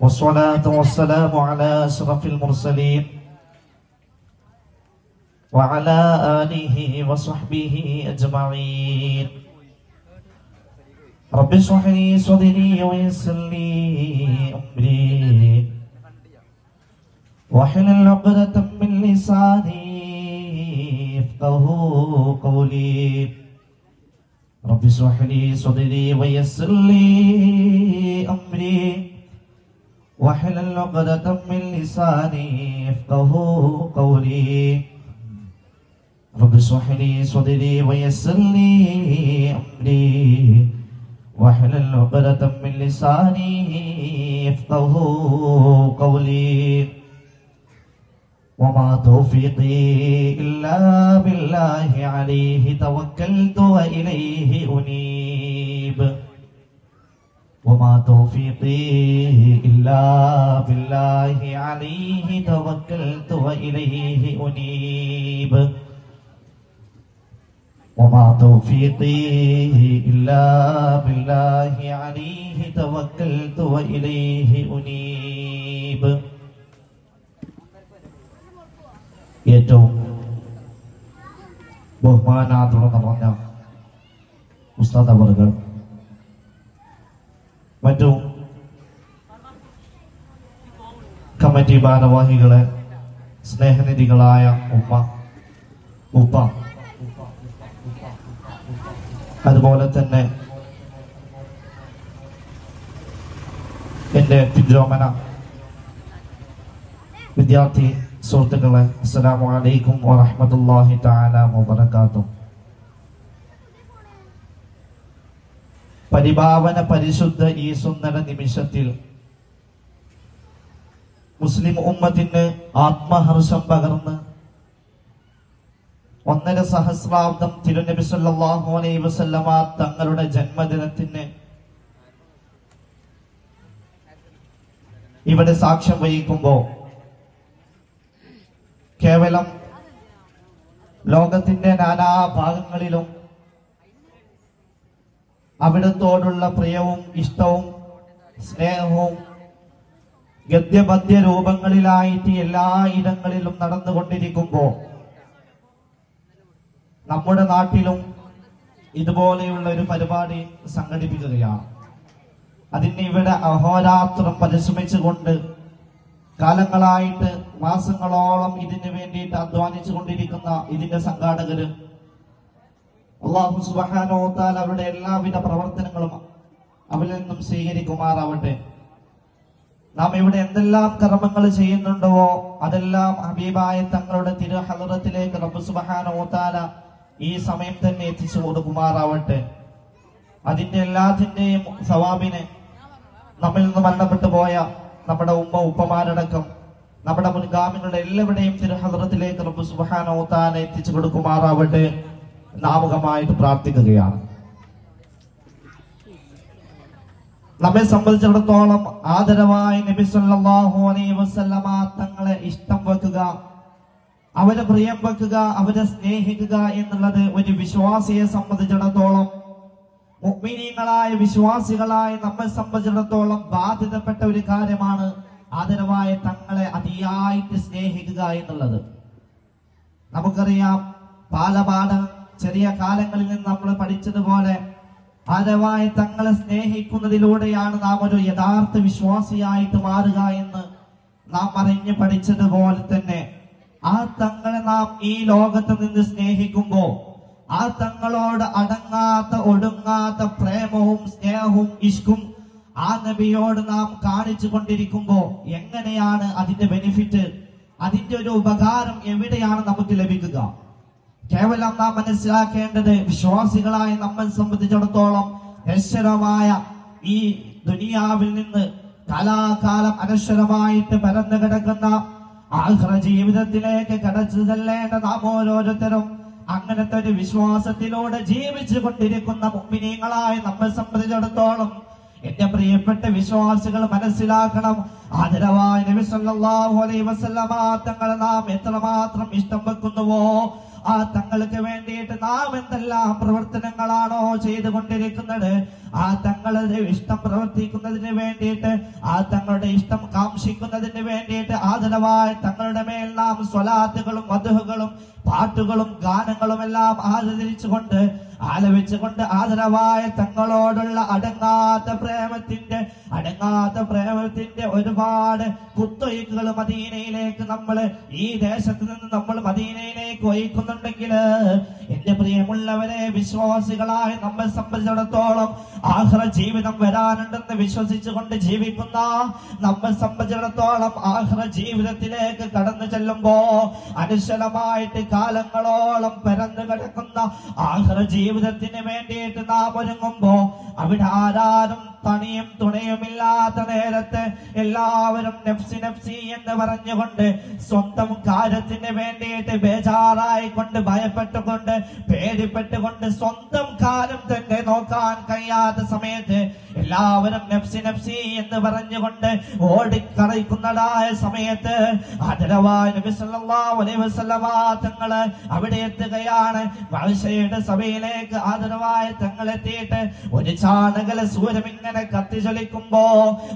والصلاة والسلام على أشرف المرسلين وعلى آله وصحبه أجمعين. رب اشرح لي صدري ويسر لي أمري. واحلل عقدة من لساني يفقه قولي. رب اشرح لي صدري ويسر لي أمري. واحلل عقدة من لساني يفقه قولي. رب اشرح لي صدري ويسر لي أمري. واحلل عقدة من لساني يفقه قولي. وما توفيقي إلا بالله عليه توكلت وإليه وما توفيقي إلا بالله عليه توكلت وإليه أنيب وما توفيقي إلا بالله عليه توكلت وإليه أنيب ഏറ്റവും ബഹുമാനാതുറ നിറഞ്ഞ ഉസ്താദ് അവറുകൾ മറ്റു കമ്മിറ്റി ഭാരവാഹികളെ സ്നേഹനിധികളായ ഉമ്മ ഉപ്പ അതുപോലെ തന്നെ എന്റെ പിജോമന വിദ്യാർത്ഥി സുഹൃത്തുക്കളെ അസ്സലാമു അലൈക്കും വറഹ്മത്തുള്ളാഹി തആല പരിഭാവന പരിശുദ്ധ ഈ സുന്ദര നിമിഷത്തിൽ മുസ്ലിം ഉമ്മത്തിന് ആത്മഹർഷം പകർന്ന് ഒന്നര സഹസ്രാബ്ദം തിരുനബി സല്ലാഹു അലൈഹി വസല്ലമ തങ്ങളുടെ ജന്മദിനത്തിന് ഇവിടെ സാക്ഷ്യം വഹിക്കുമ്പോ കേവലം ലോകത്തിന്റെ നാനാ ഭാഗങ്ങളിലും അവിടത്തോടുള്ള പ്രിയവും ഇഷ്ടവും സ്നേഹവും ഗദ്യപദ്യ രൂപങ്ങളിലായിട്ട് എല്ലാ ഇടങ്ങളിലും നടന്നുകൊണ്ടിരിക്കുമ്പോ നമ്മുടെ നാട്ടിലും ഇതുപോലെയുള്ള ഒരു പരിപാടി സംഘടിപ്പിക്കുകയാണ്. അതിന് ഇവിടെ അഹോരാത്രം പരിശ്രമിച്ചുകൊണ്ട് കാലങ്ങളായിട്ട് മാസങ്ങളോളം ഇതിനു വേണ്ടിയിട്ട് അധ്വാനിച്ചു കൊണ്ടിരിക്കുന്ന ഇതിന്റെ സംഘാടകര് അള്ളാഹു സുബാനോത്താൽ താൽ അവരുടെ എല്ലാവിധ പ്രവർത്തനങ്ങളും അവരിൽ നിന്നും സ്വീകരിക്കുമാറാവട്ടെ. നാം ഇവിടെ എന്തെല്ലാം കർമ്മങ്ങൾ ചെയ്യുന്നുണ്ടോ അതെല്ലാം ഹബീബായ തങ്ങളുടെ തിരു ഹലറത്തിലേക്ക് റബ്ബ് സുബാനോ താല ഈ സമയം തന്നെ എത്തിച്ചു കൊടുക്കുമാറാവട്ടെ. അതിന്റെ എല്ലാത്തിന്റെയും സവാബിനെ നമ്മിൽ നിന്ന് മരണപ്പെട്ടു പോയ നമ്മുടെ ഉമ്മ ഉപ്പമാരടക്കം നമ്മുടെ മുൻഗാമികളുടെ എല്ലാവരുടെയും തിരുഹദ്രത്തിലേക്ക് റബ്ബ് തആല എത്തിച്ചു കൊടുക്കുമാറാവട്ടെ. നാമകമായിട്ട് പ്രാർത്ഥിക്കുകയാണ്. നമ്മെ സംബന്ധിച്ചിടത്തോളം ആദരവായി നബി അലൈഹി വസല്ലമ തങ്ങളെ ഇഷ്ടം വെക്കുക അവരെ പ്രിയം വെക്കുക അവരെ സ്നേഹിക്കുക എന്നുള്ളത് ഒരു വിശ്വാസിയെ സംബന്ധിച്ചിടത്തോളം മുഗ്മിനീങ്ങളായ വിശ്വാസികളായ നമ്മെ സംബന്ധിച്ചിടത്തോളം ബാധ്യതപ്പെട്ട ഒരു കാര്യമാണ് ആദരവായ തങ്ങളെ അതിയായിട്ട് സ്നേഹിക്കുക എന്നുള്ളത്. നമുക്കറിയാം ബാലപാഠം ചെറിയ കാലങ്ങളിൽ നിന്ന് നമ്മൾ പഠിച്ചതുപോലെ ഭാരവായ തങ്ങളെ സ്നേഹിക്കുന്നതിലൂടെയാണ് നാം ഒരു യഥാർത്ഥ വിശ്വാസിയായിട്ട് മാറുക എന്ന് നാം അറിഞ്ഞു പഠിച്ചതുപോലെ തന്നെ ആ തങ്ങളെ നാം ഈ ലോകത്ത് നിന്ന് സ്നേഹിക്കുമ്പോൾ ആ തങ്ങളോട് അടങ്ങാത്ത ഒടുങ്ങാത്ത പ്രേമവും സ്നേഹവും ഇഷ്കും ആ നബിയോട് നാം കാണിച്ചു കൊണ്ടിരിക്കുമ്പോ എങ്ങനെയാണ് അതിന്റെ ബെനിഫിറ്റ് അതിന്റെ ഒരു ഉപകാരം എവിടെയാണ് നമുക്ക് ലഭിക്കുക? കേവലം നാം മനസ്സിലാക്കേണ്ടത് വിശ്വാസികളായ നമ്മെ സംബന്ധിച്ചിടത്തോളം നശ്വരമായ ഈ ദുനിയാവിൽ നിന്ന് കാലാകാലം അനശ്വരമായിട്ട് പരന്നു കിടക്കുന്ന ആഹ്ര ജീവിതത്തിലേക്ക് കടച്ചു ചെല്ലേണ്ട നാം ഓരോരുത്തരും അങ്ങനത്തെ ഒരു വിശ്വാസത്തിലൂടെ ജീവിച്ചു കൊണ്ടിരിക്കുന്ന മുമ്പിനീങ്ങളായ നമ്മെ സംബന്ധിച്ചിടത്തോളം എന്റെ പ്രിയപ്പെട്ട വിശ്വാസികൾ മനസ്സിലാക്കണം. ആദരവായ നബി സല്ലല്ലാഹു അലൈഹി വസല്ലമ തങ്ങളെ നാം എത്രമാത്രം ഇഷ്ടം വെക്കുന്നുവോ ആ തങ്ങൾക്ക് വേണ്ടിയിട്ട് നാം എന്തെല്ലാം പ്രവർത്തനങ്ങളാണോ ചെയ്തുകൊണ്ടിരിക്കുന്നത്? ആ തങ്ങളുടെ ഇഷ്ടം പ്രവർത്തിക്കുന്നതിന് വേണ്ടിയിട്ട് ആ തങ്ങളുടെ ഇഷ്ടം കാംക്ഷിക്കുന്നതിന് വേണ്ടിയിട്ട് ആദരവായ തങ്ങളുടെ മേൽ നാം സ്വലാത്തുകളും മധുഹുകളും പാട്ടുകളും ഗാനങ്ങളും എല്ലാം ആദരിച്ചുകൊണ്ട് ആലപിച്ചുകൊണ്ട് ആദരവായ തങ്ങളോടുള്ള അടങ്ങാത്ത പ്രേമത്തിന്റെ അടങ്ങാത്ത പ്രേമത്തിന്റെ ഒരുപാട് കുത്തൊഴുക്കുകൾ മദീനയിലേക്ക് നമ്മൾ ഈ ദേശത്ത് നിന്ന് നമ്മൾ മദീനയിലേക്ക് ഒഴിക്കുന്നുണ്ടെങ്കിൽ എന്റെ പ്രിയമുള്ളവരെ വിശ്വാസികളായ നമ്മെ സംബന്ധിച്ചിടത്തോളം ആഹ്ര ജീവിതം വരാനുണ്ടെന്ന് വിശ്വസിച്ചുകൊണ്ട് ജീവിക്കുന്ന നമ്മെ സംബന്ധിച്ചിടത്തോളം ആഹ്ര ജീവിതത്തിലേക്ക് കടന്നു ചെല്ലുമ്പോ അനുശലമായിട്ട് കാലങ്ങളോളം പരന്നു കിടക്കുന്ന ആഹ്ര ജീവിതത്തിന് വേണ്ടിയിട്ട് നാം ഒരുങ്ങുമ്പോ അവിടെ ആരാരും തണിയും തുണയുമില്ലാത്ത നേരത്ത് എല്ലാവരും നെഫ്സി നെഫ്സി എന്ന് പറഞ്ഞുകൊണ്ട് സ്വന്തം കാര്യത്തിന് വേണ്ടിയിട്ട് ബേജാറായിക്കൊണ്ട് ഭയപ്പെട്ടുകൊണ്ട് പേടിപ്പെട്ടുകൊണ്ട് സ്വന്തം കാലം തന്നെ നോക്കാൻ കഴിയാത്ത സമയത്ത് എല്ലാവരും നഫ്സി നഫ്സി എന്ന് പറഞ്ഞുകൊണ്ട് ഓടിക്കളയിക്കുന്നതായ സമയത്ത് തങ്ങൾ അവിടെ എത്തുകയാണ്. വളശയുടെ സഭയിലേക്ക് ആദരവായ തങ്ങൾ എത്തിയിട്ട് ഒരു ചാണകല സൂര്യം ഇങ്ങനെ കത്തിച്ചൊലിക്കുമ്പോ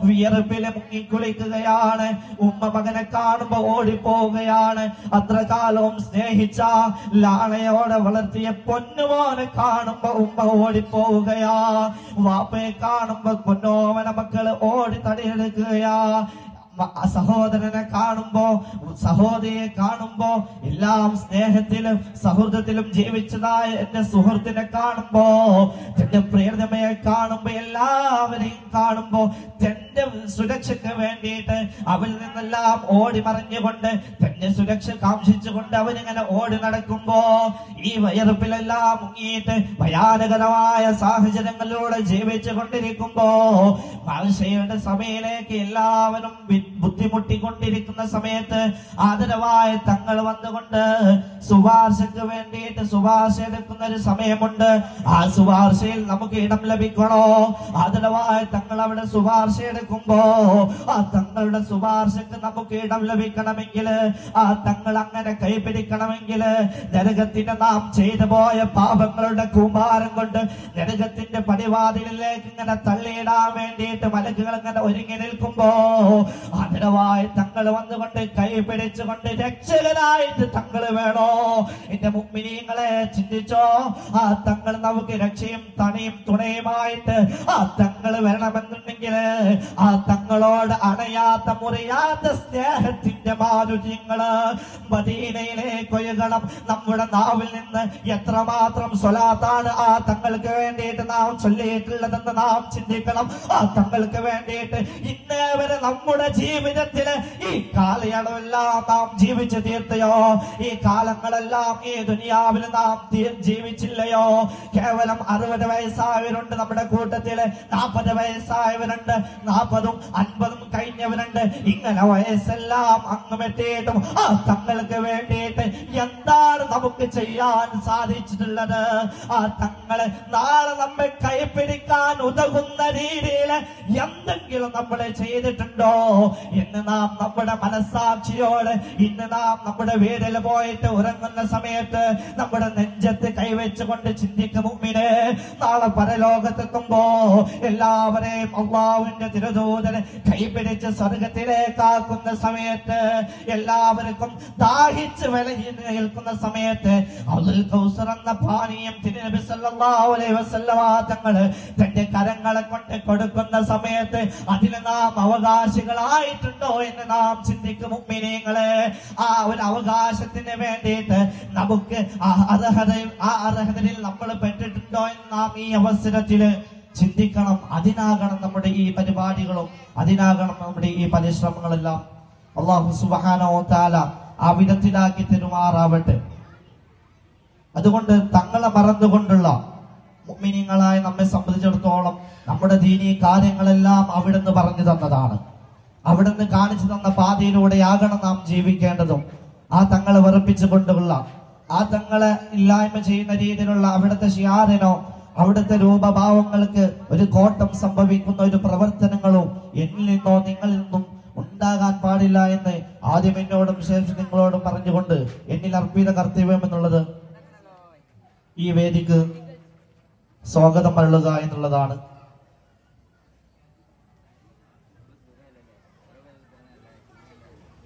വിയർപ്പിൽ മുങ്ങിക്കുളിക്കുകയാണ്. ഉമ്മ മകനെ കാണുമ്പോ ഓടിപ്പോവുകയാണ്. അത്ര കാലവും സ്നേഹിച്ച ലാളയോടെ വളർത്തിയ പൊന്നുമോനെ കാണുമ്പോ ഉമ്മ ഓടിപ്പോവുകയാ. വാപ്പയെ കാണുമ്പോ പൊന്നോമന മക്കൾ ഓടി തടിയെടുക്കുകയാ. സഹോദരനെ കാണുമ്പോ സഹോദരിയെ കാണുമ്പോ എല്ലാം സ്നേഹത്തിലും സൗഹൃദത്തിലും ജീവിച്ചതായ എന്റെ സുഹൃത്തിനെ കാണുമ്പോ എന്റെ പ്രേരണമയെ കാണുമ്പോ എല്ലാവരെയും കാണുമ്പോ തന്റെ സുരക്ഷയ്ക്ക് വേണ്ടിയിട്ട് അവരിൽ നിന്നെല്ലാം ഓടി മറിഞ്ഞുകൊണ്ട് തന്റെ സുരക്ഷ കാക്ഷിച്ചുകൊണ്ട് അവരിങ്ങനെ ഓടി നടക്കുമ്പോ ഈ വയറുപ്പിലെല്ലാം മുങ്ങിയിട്ട് ഭയാനകരമായ സാഹചര്യങ്ങളിലൂടെ ജീവിച്ചു കൊണ്ടിരിക്കുമ്പോ മാഷയുടെ സഭയിലേക്ക് എല്ലാവരും ബുദ്ധിമുട്ടിക്കൊണ്ടിരിക്കുന്ന സമയത്ത് ആദരവായ തങ്ങൾ വന്നുകൊണ്ട് ശുപാർശക്ക് വേണ്ടിയിട്ട് സുഭാഷ എടുക്കുന്ന ഒരു സമയമുണ്ട്. ആ സുഭാഷയിൽ നമുക്ക് ഇടം ലഭിക്കണോ? ആദരവായ തങ്ങൾ അവിടെ സുഭാഷ എടുക്കുമ്പോ ആ തങ്ങളുടെ ശുപാർശക്ക് നമുക്ക് ഇടം ലഭിക്കണമെങ്കിൽ ആ തങ്ങൾ അങ്ങനെ കൈപിടിക്കണമെങ്കിൽ നരകത്തിന് നാം ചെയ്തു പോയ പാപങ്ങളുടെ കൂമ്പാരം കൊണ്ട് നരകത്തിന്റെ പടിവാതിലിലേക്ക് ഇങ്ങനെ തള്ളിയിടാൻ വേണ്ടിയിട്ട് മലക്കുകൾ ഇങ്ങനെ ഒരുങ്ങി നിൽക്കുമ്പോ ആദരവായ തങ്ങൾ വന്നുകൊണ്ട് കൈ പിടിച്ചുകൊണ്ട് രക്ഷകനായിട്ട് തങ്ങൾ വേണോ? എന്റെ മുമ്പിനീങ്ങളെ ചിന്തിച്ചോ? ആ തങ്ങൾ നമുക്ക് രക്ഷയും തണയും തുണയുമായിട്ട് ആ തങ്ങൾ വരണമെന്നുണ്ടെങ്കിൽ ആ തങ്ങളോട് അണയാത്ത മുറിയാത്ത സ്നേഹത്തിന്റെ മാധുര്യങ്ങൾ മദീനയിലെ കൊയ്യണം നമ്മുടെ നാവിൽ നിന്ന് എത്രമാത്രം സ്വലാത്താണ് ആ തങ്ങൾക്ക് വേണ്ടിയിട്ട് നാം ചൊല്ലിയിട്ടുള്ളതെന്ന് നാം ചിന്തിക്കണം. ആ തങ്ങൾക്ക് വേണ്ടിയിട്ട് ഇന്നേവരെ നമ്മുടെ നമ്മുടെ ജീവിതത്തിൽ ഈ കാലയളവെല്ലാം നാം ജീവിച്ചു തീർത്തയോ? ഈ കാലങ്ങളെല്ലാം ഈ ദുനിയാവിൽ നാം ജീവിച്ചില്ലയോ? കേവലം അറുപത് വയസ്സായവരുണ്ട് നമ്മുടെ കൂട്ടത്തിൽ. നാൽപ്പത് വയസ്സായവരുണ്ട്. നാൽപ്പതും അൻപതും കഴിഞ്ഞവരുണ്ട്. ഇങ്ങനെ വയസ്സെല്ലാം അങ്ങ് വെട്ടിയിട്ടും ആ തങ്ങൾക്ക് വേണ്ടിയിട്ട് എന്താണ് നമുക്ക് ചെയ്യാൻ സാധിച്ചിട്ടുള്ളത്? ആ തങ്ങൾ നാളെ നമ്മെ കൈപ്പിടിക്കാൻ ഉതകുന്ന രീതിയിൽ എന്തെങ്കിലും നമ്മൾ ചെയ്തിട്ടുണ്ടോ? എന്ന് നാം നമ്മുടെ മനസ്സാക്ഷിയോട് ഇന്ന് നാം നമ്മുടെ വീട്ടിൽ പോയിട്ട് ഉറങ്ങുന്ന സമയത്ത് നമ്മുടെ നെഞ്ചത്ത് കൈവച്ചുകൊണ്ട് ചിന്തിക്കും മുമ്പിന് നാളെ പരലോകത്തെത്തുമ്പോ എല്ലാവരെയും അള്ളാവിന്റെ തിരുദൂതന് കൈപിടിച്ച് സ്വർഗത്തിലേക്കാക്കുന്ന സമയത്ത് എല്ലാവർക്കും ദാഹിച്ച് വിലകി നിൽക്കുന്ന സമയത്ത് അബ്ദുൽ കൗസർ എന്ന പാനീയം തിരുനബി സല്ലല്ലാഹു അലൈഹി വസല്ലമ തന്റെ കരങ്ങളെ കൊണ്ട് കൊടുക്കുന്ന സമയത്ത് അതിന് നാം അവകാശികളായിട്ടുണ്ടോ എന്ന് നാം ചിന്തിക്കും മുമ്പിനീങ്ങളെ ആ ഒരു അവകാശത്തിന് വേണ്ടിയിട്ട് നമുക്ക് ആ അർഹതയിൽ ആ അർഹതയിൽ നമ്മൾ പെട്ടിട്ടുണ്ടോ എന്ന് നാം ഈ അവസരത്തിൽ ചിന്തിക്കണം. അതിനാകണം നമ്മുടെ ഈ പരിപാടികളും അതിനാകണം നമ്മുടെ ഈ പരിശ്രമങ്ങളെല്ലാം. അള്ളാഹു സുബാനോ താല ആ വിധത്തിലാക്കി തെരുമാറാവട്ടെ. അതുകൊണ്ട് തങ്ങളെ മറന്നുകൊണ്ടുള്ള മുഅ്മിനീങ്ങളായ നമ്മെ സംബന്ധിച്ചിടത്തോളം നമ്മുടെ ദീനീ കാര്യങ്ങളെല്ലാം അവിടുന്ന് പറഞ്ഞു തന്നതാണ്. അവിടുന്ന് കാണിച്ചു തന്ന പാതയിലൂടെയാകണം നാം ജീവിക്കേണ്ടതും. ആ തങ്ങളെ വെറുപ്പിച്ചുകൊണ്ടുള്ള ആ തങ്ങളെ ഇല്ലായ്മ ചെയ്യുന്ന രീതിയിലുള്ള അവിടുത്തെ ഷിയാറിനോ അവിടുത്തെ രൂപഭാവങ്ങൾക്ക് ഒരു കോട്ടം സംഭവിക്കുന്ന ഒരു പ്രവർത്തനങ്ങളും എന്നിൽ നിന്നോ നിങ്ങളിൽ നിന്നും ഉണ്ടാകാൻ പാടില്ല എന്ന് ആദ്യം എന്നോടും ശേഷം നിങ്ങളോടും പറഞ്ഞുകൊണ്ട് എന്നിൽ അർപ്പിത കർത്തവ്യം എന്നുള്ളത് ഈ വേദിക്ക് സ്വാഗതം അരുളുക എന്നുള്ളതാണ്.